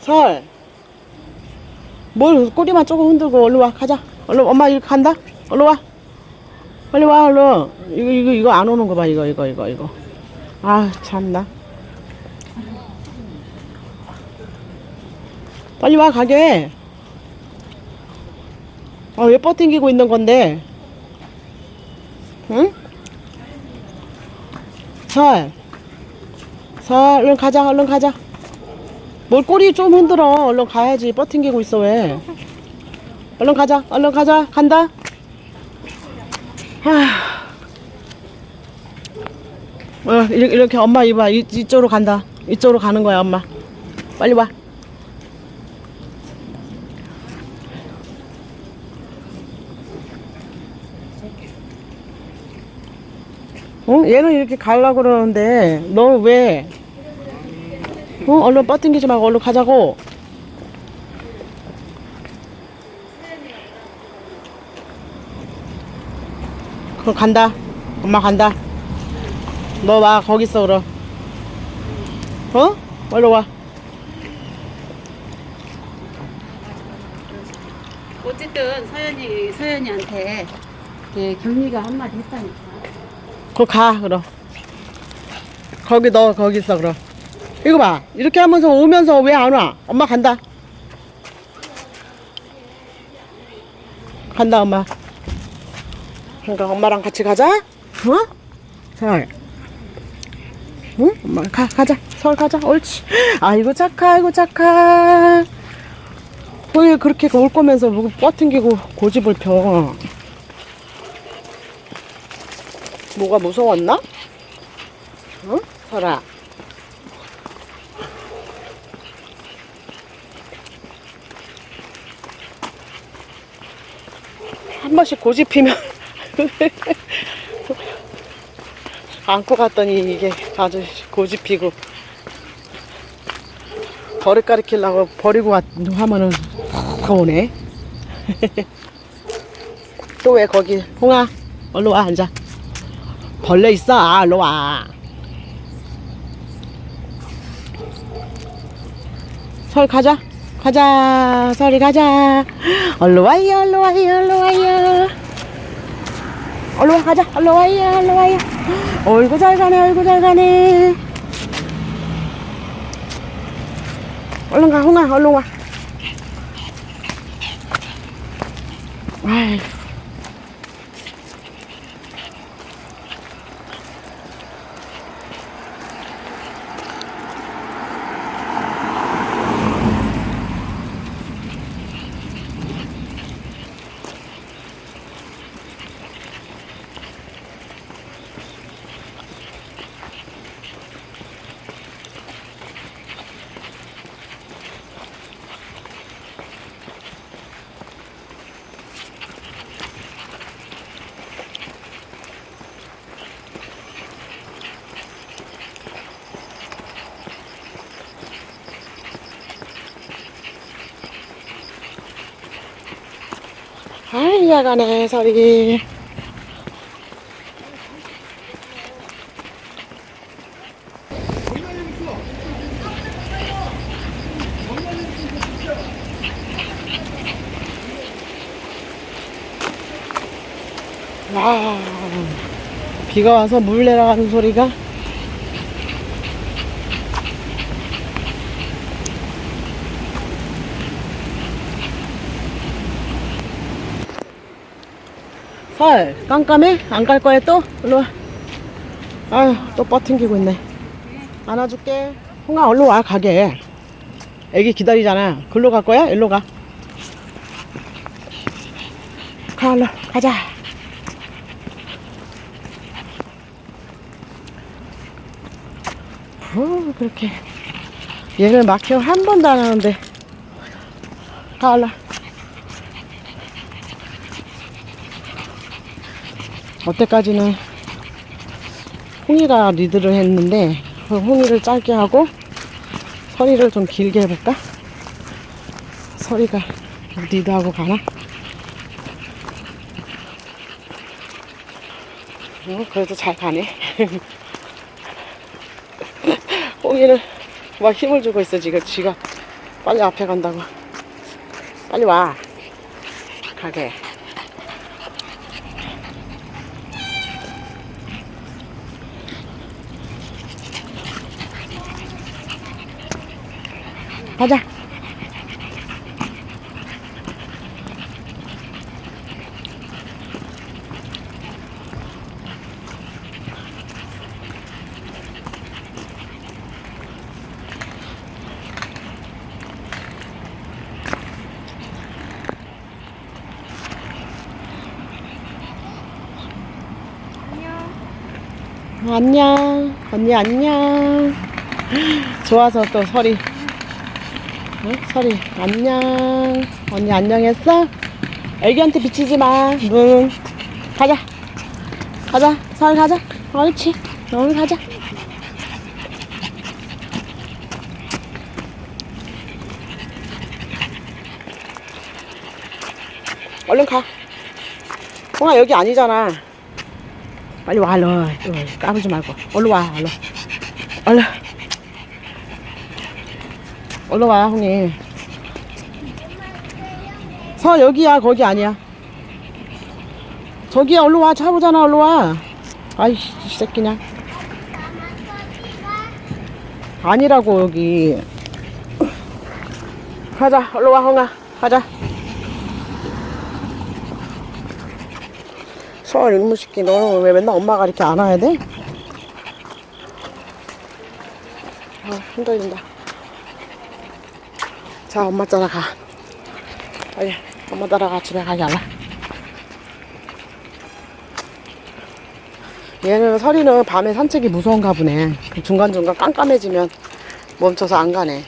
설. 뭘 꼬리만 조금 흔들고 얼른 와 가자. 얼른 엄마 이렇게 간다. 얼른 와. 빨리 와 얼른. 이거 이거 이거 안 오는 거 봐 이거 이거 이거 이거. 아 참나. 빨리 와 가게. 아왜 버팅기고 있는 건데? 응? 설. 설 얼른 가자 얼른 가자. 뭘 꼬리 좀 흔들어. 얼른 가야지. 버팅기고 있어, 왜. 얼른 가자. 얼른 가자. 간다. 하. 어, 이렇게, 이렇게 엄마 이봐. 이, 이쪽으로 간다. 이쪽으로 가는 거야, 엄마. 빨리 와. 어? 얘는 이렇게 가려고 그러는데, 너 왜? 어? 얼른 뻗팅기지 말고 얼른 가자고. 그럼 간다. 엄마 간다. 너 와, 거기 있어, 그럼. 어? 얼른 와. 어쨌든 서연이 서연이한테 그 경리가 한마디 했다니까. 그거 가, 그럼. 거기 너, 거기 있어, 그럼. 이거 봐. 이렇게 하면서 오면서 왜 안 와? 엄마 간다. 간다, 엄마. 그러니까 엄마랑 같이 가자. 어? 설. 응? 엄마 가, 가자. 설 가자. 옳지. 아이고, 착하, 아이고, 착하. 왜 그렇게 올 거면서 뭐 뻗팅기고 고집을 펴. 뭐가 무서웠나? 응? 설아. 한 번씩 고집 피면 안고 갔더니 이게 아주 고집 피고 버릇 가리키려고 버리고 왔, 하면은 더 오네. 또 왜 거기 홍아 얼른 와 앉아. 벌레 있어. 아, 일로 와. 설 가자. 가자. 설이 가자. 얼른 와요. 얼른 와요. 얼른 와요. 얼른 와 가자. 얼른 와요. 얼른 와요. 어이구 잘 가네. 어이구 잘 가네. 얼른 가. 홍아. 얼른 와. 아이. 아이 야가네 설이 와. 비가 와서 물 내려가는 소리가 설 깜깜해? 안 갈 거야 또? 일로 와. 아휴 또 버팅기고 있네. 안아줄게. 홍아 얼른 와 가게. 애기 기다리잖아. 글로 갈 거야? 일로 가. 가, 얼른 가자. 후 그렇게 얘를 막혀 한 번도 안 하는데. 가 얼른 어때까지는 홍이가 리드를 했는데 그 홍이를 짧게 하고 서리를 좀 길게 해볼까? 서리가 리드하고 가나? 어, 그래도 잘 가네. 홍이는 막 힘을 주고 있어 지금 지가 빨리 앞에 간다고. 빨리 와. 가게. 가자. 안녕. 언니 안녕. 좋아서 또 설이. 응? 설이 안녕. 언니 안녕했어? 애기한테 비치지 마. 응. 가자. 가자. 설 가자. 옳지. 응 가자. 얼른 가. 홍아 여기 아니잖아. 빨리 와, 얼른. 어, 까불지 말고. 얼른 와, 얼른. 얼른. 얼른 와, 형님. 서, 여기야, 거기 아니야. 저기야, 얼른 와. 차 보잖아, 얼른 와. 아이씨, 이 새끼냐. 아니라고, 여기. 가자, 얼른 와, 형아. 가자. 서울 일무시키 너는 왜 맨날 엄마가 이렇게 안아야 돼? 아 힘들린다 자 엄마 따라가. 빨리 엄마 따라가 집에 가기 알라 얘는 설이는 밤에 산책이 무서운가 보네. 중간중간 깜깜해지면 멈춰서 안 가네